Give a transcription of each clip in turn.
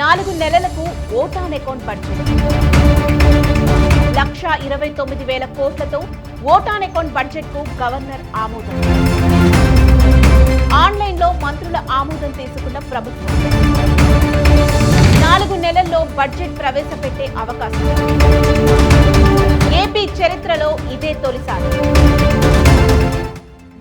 నాలుగు నెలలకు vote on account budget లక్ష ఇరవై తొమ్మిది వేల కోట్లతో ఓటాన్ అకౌంట్ బడ్జెట్కు గవర్నర్ ఆమోదం. ఆన్లైన్లో మంత్రుల ఆమోదం తీసుకున్న ప్రభుత్వం. నాలుగు నెలల్లో బడ్జెట్ ప్రవేశపెట్టే అవకాశం. ఏపీ చరిత్రలో ఇదే తొలిసారి.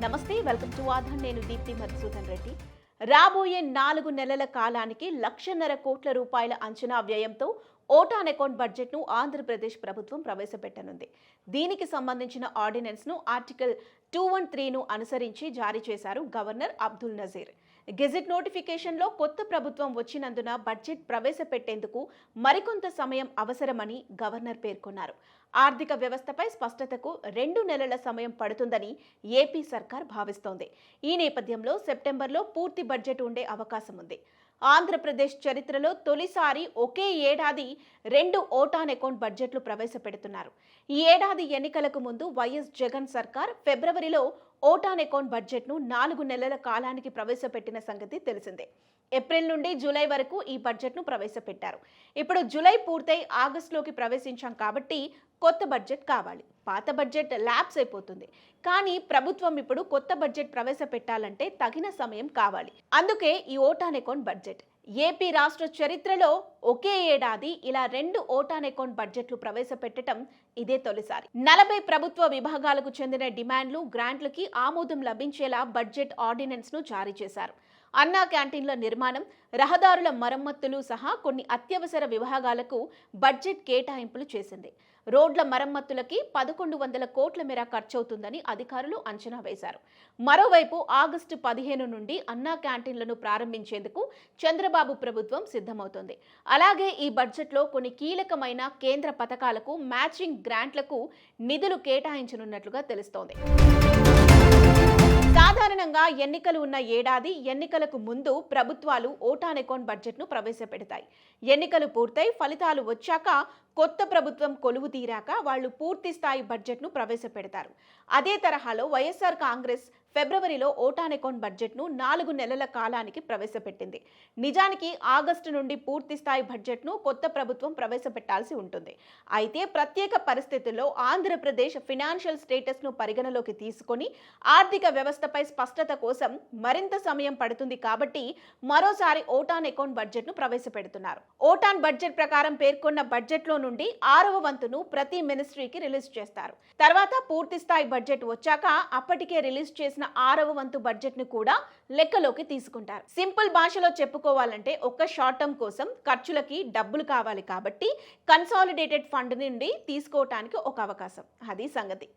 నమస్తే వెల్కమ్ టు ఆధార్. నేను దీప్తి మధుసూదన్ రెడ్డి. రాబోయే నాలుగు నెలల కాలానికి లక్షన్నర కోట్ల రూపాయల అంచనా వ్యయంతో ఓటాన్ అకౌంట్ బడ్జెట్ను ఆంధ్రప్రదేశ్ ప్రభుత్వం ప్రవేశపెట్టనుంది. దీనికి సంబంధించిన ఆర్డినెన్స్ను ఆర్టికల్ టూ వన్ త్రీను అనుసరించి జారీ చేశారు గవర్నర్ అబ్దుల్ నజీర్. గెజిట్ నోటిఫికేషన్లో కొత్త ప్రభుత్వం వచ్చినందున బడ్జెట్ ప్రవేశపెట్టేందుకు మరికొంత సమయం అవసరమని గవర్నర్ పేర్కొన్నారు. ఆర్థిక వ్యవస్థపై స్పష్టతకు రెండు నెలల సమయం పడుతుందని ఏపీ సర్కార్ భావిస్తోంది. ఈ నేపథ్యంలో సెప్టెంబర్లో పూర్తి బడ్జెట్ ఉండే అవకాశం ఉంది ఆంధ్రప్రదేశ్ చరిత్రలో తొలిసారి ఒకే ఏడాది రెండు ఓటాన్ అకౌంట్ బడ్జెట్లు ప్రవేశపెడుతున్నారు. ఈ ఏడాది ఎన్నికలకు ముందు వైఎస్ జగన్ సర్కార్ ఫిబ్రవరిలో ఓటాన్ అకౌంట్ బడ్జెట్ను నాలుగు నెలల కాలానికి ప్రవేశపెట్టిన సంగతి తెలిసిందే. ఏప్రిల్ నుండి జూలై వరకు ఈ బడ్జెట్ను ప్రవేశపెట్టారు. ఇప్పుడు జూలై పూర్తయి ఆగస్టులోకి ప్రవేశించాం కాబట్టి కొత్త బడ్జెట్ కావాలి. పాత బడ్జెట్ ల్యాబ్స్ అయిపోతుంది. కానీ ప్రభుత్వం ఇప్పుడు కొత్త బడ్జెట్ ప్రవేశపెట్టాలంటే తగిన సమయం కావాలి. అందుకే ఈ ఓటాన్ అకౌంట్ బడ్జెట్. ఏపీ రాష్ట్ర చరిత్రలో ఒకే ఏడాది ఇలా రెండు ఓటాన్ అకౌంట్ బడ్జెట్లు ప్రవేశపెట్టడం ఇదే తొలిసారి. నలభై ప్రభుత్వ విభాగాలకు చెందిన డిమాండ్లు గ్రాంట్లకి ఆమోదం లభించేలా బడ్జెట్ ఆర్డినెన్స్ను జారీ చేశారు. అన్నా క్యాంటీన్ల నిర్మాణం రహదారుల మరమ్మతులు సహా కొన్ని అత్యవసర విభాగాలకు బడ్జెట్ కేటాయింపులు చేసింది. రోడ్ల మరమ్మతులకి పదకొండు వందల కోట్ల మేర ఖర్చవుతుందని అధికారులు అంచనా వేశారు. మరోవైపు ఆగస్టు పదిహేను నుండి అన్నా క్యాంటీన్లను ప్రారంభించేందుకు చంద్రబాబు ప్రభుత్వం సిద్ధమవుతోంది. అలాగే ఈ బడ్జెట్లో కొన్ని కీలకమైన కేంద్ర పథకాలకు మ్యాచింగ్ గ్రాంట్లకు నిధులు కేటాయించనున్నట్లుగా తెలుస్తోంది. సాధారణంగా ఎన్నికలు ఉన్న ఏడాది ఎన్నికలకు ముందు ప్రభుత్వాలు ఓటాన్ అకౌంట్ బడ్జెట్ను ప్రవేశపెడతాయి. ఎన్నికలు పూర్తయి ఫలితాలు వచ్చాక కొత్త ప్రభుత్వం కొలువు తీరాక వాళ్ళు పూర్తి స్థాయి బడ్జెట్ను ప్రవేశపెడతారు. అదే తరహాలో వైఎస్ఆర్ కాంగ్రెస్ ఫిబ్రవరిలో ఓటాన్ అకౌంట్ బడ్జెట్ను నాలుగు నెలల కాలానికి ప్రవేశపెట్టింది. నిజానికి ఆగస్టు నుండి పూర్తి స్థాయి బడ్జెట్ను కొత్త ప్రభుత్వం ప్రవేశపెట్టాల్సి ఉంటుంది. అయితే ప్రత్యేక పరిస్థితుల్లో ఆంధ్రప్రదేశ్ ఫినాన్షియల్ స్టేటస్ను పరిగణలోకి తీసుకొని ఆర్థిక వ్యవస్థపై స్పష్టత కోసం మరింత సమయం పడుతుంది కాబట్టి మరోసారి ఓటాన్ అకౌంట్ బడ్జెట్ను ప్రవేశపెడుతున్నారు. ఓటాన్ బడ్జెట్ ప్రకారం పేర్కొన్న బడ్జెట్లో నుండి ఆరవ వంతును ప్రతి మినిస్ట్రీకి రిలీజ్ చేస్తారు. తర్వాత పూర్తి స్థాయి బడ్జెట్ వచ్చాక అప్పటికే రిలీజ్ చేసిన ఆరవ వంతు బడ్జెట్ను కూడా లెక్కలోకి తీసుకుంటారు. సింపుల్ భాషలో చెప్పుకోవాలంటే ఒక్క షార్ట్ టర్మ్ కోసం ఖర్చులకి డబ్బులు కావాలి కాబట్టి కన్సాలిడేటెడ్ ఫండ్ నుండి తీసుకోవటానికి ఒక అవకాశం. అది సంగతి.